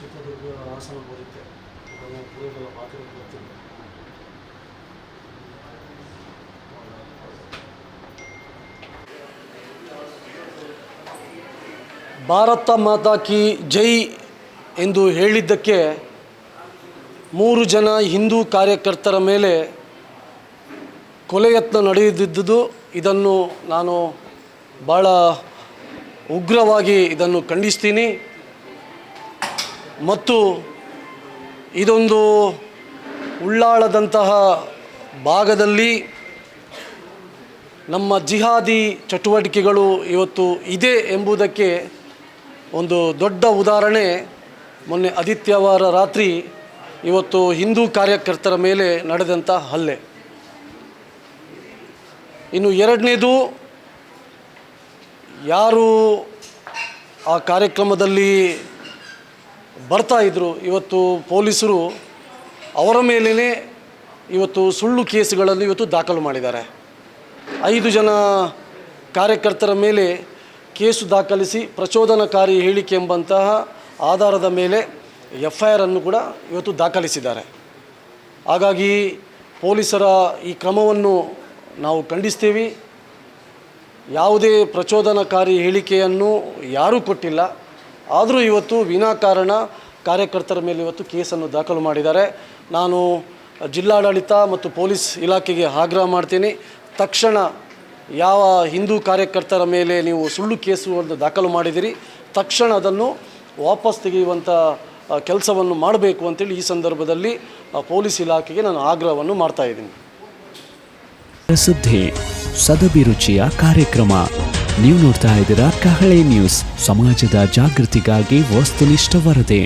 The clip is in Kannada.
ಚಿತ್ರದುರ್ಗ ಹಾಸನ ಬರುತ್ತೆ ಅದನ್ನು ಪೂರ ಪಾತ್ರ ಗೊತ್ತಿಲ್ಲ ಭಾರತ ಮಾತಾ ಕಿ ಜೈ ಎಂದು ಹೇಳಿದ್ದಕ್ಕೆ ಮೂರು ಜನ ಹಿಂದೂ ಕಾರ್ಯಕರ್ತರ ಮೇಲೆ ಕೊಲೆಯತ್ನ ನಡೆದಿದ್ದುದು ಇದನ್ನು ನಾನು ಭಾಳ ಉಗ್ರವಾಗಿ ಇದನ್ನು ಖಂಡಿಸ್ತೀನಿ. ಮತ್ತು ಇದೊಂದು ಉಳ್ಳಾಳದಂತಹ ಭಾಗದಲ್ಲಿ ನಮ್ಮ ಜಿಹಾದಿ ಚಟುವಟಿಕೆಗಳು ಇವತ್ತು ಇದೆ ಎಂಬುದಕ್ಕೆ ಒಂದು ದೊಡ್ಡ ಉದಾಹರಣೆ ಮೊನ್ನೆ ಆದಿತ್ಯವಾರ ರಾತ್ರಿ ಇವತ್ತು ಹಿಂದೂ ಕಾರ್ಯಕರ್ತರ ಮೇಲೆ ನಡೆದಂಥ ಹಲ್ಲೆ. ಇನ್ನು ಎರಡನೇದು, ಯಾರು ಆ ಕಾರ್ಯಕ್ರಮದಲ್ಲಿ ಬರ್ತಾ ಇದ್ದರು ಇವತ್ತು ಪೊಲೀಸರು ಅವರ ಮೇಲೇ ಇವತ್ತು ಸುಳ್ಳು ಕೇಸುಗಳನ್ನು ಇವತ್ತು ದಾಖಲು ಮಾಡಿದ್ದಾರೆ. ಐದು ಜನ ಕಾರ್ಯಕರ್ತರ ಮೇಲೆ ಕೇಸು ದಾಖಲಿಸಿ ಪ್ರಚೋದನಕಾರಿ ಹೇಳಿಕೆ ಎಂಬಂತಹ ಆಧಾರದ ಮೇಲೆ ಎಫ್ ಐ ಆರನ್ನು ಕೂಡ ಇವತ್ತು ದಾಖಲಿಸಿದ್ದಾರೆ. ಹಾಗಾಗಿ ಪೊಲೀಸರ ಈ ಕ್ರಮವನ್ನು ನಾವು ಖಂಡಿಸ್ತೀವಿ. ಯಾವುದೇ ಪ್ರಚೋದನಕಾರಿ ಹೇಳಿಕೆಯನ್ನು ಯಾರೂ ಕೊಟ್ಟಿಲ್ಲ. ಆದರೂ ಇವತ್ತು ವಿನಾಕಾರಣ ಕಾರ್ಯಕರ್ತರ ಮೇಲೆ ಇವತ್ತು ಕೇಸನ್ನು ದಾಖಲು ಮಾಡಿದ್ದಾರೆ. ನಾನು ಜಿಲ್ಲಾಡಳಿತ ಮತ್ತು ಪೊಲೀಸ್ ಇಲಾಖೆಗೆ ಆಗ್ರಹ ಮಾಡ್ತೀನಿ. ತಕ್ಷಣ ಯಾವ ಹಿಂದೂ ಕಾರ್ಯಕರ್ತರ ಮೇಲೆ ನೀವು ಸುಳ್ಳು ಕೇಸು ಅಂತ ದಾಖಲು ಮಾಡಿದಿರಿ, ತಕ್ಷಣ ಅದನ್ನು ವಾಪಸ್ ತೆಗೆಯುವಂಥ ಕೆಲಸವನ್ನು ಮಾಡಬೇಕು ಅಂತೇಳಿ ಈ ಸಂದರ್ಭದಲ್ಲಿ ಪೊಲೀಸ್ ಇಲಾಖೆಗೆ ನಾನು ಆಗ್ರಹವನ್ನು ಮಾಡ್ತಾ ಇದ್ದೀನಿ. ಪ್ರಸಿದ್ಧಿ ಸದಭಿರುಚಿಯ ಕಾರ್ಯಕ್ರಮ. ನೀವು ನೋಡ್ತಾ ಇದ್ದೀರಾ ಕಹಳೆ ನ್ಯೂಸ್. ಸಮಾಜದ ಜಾಗೃತಿಗಾಗಿ ವಸ್ತುನಿಷ್ಠ ವರದಿ.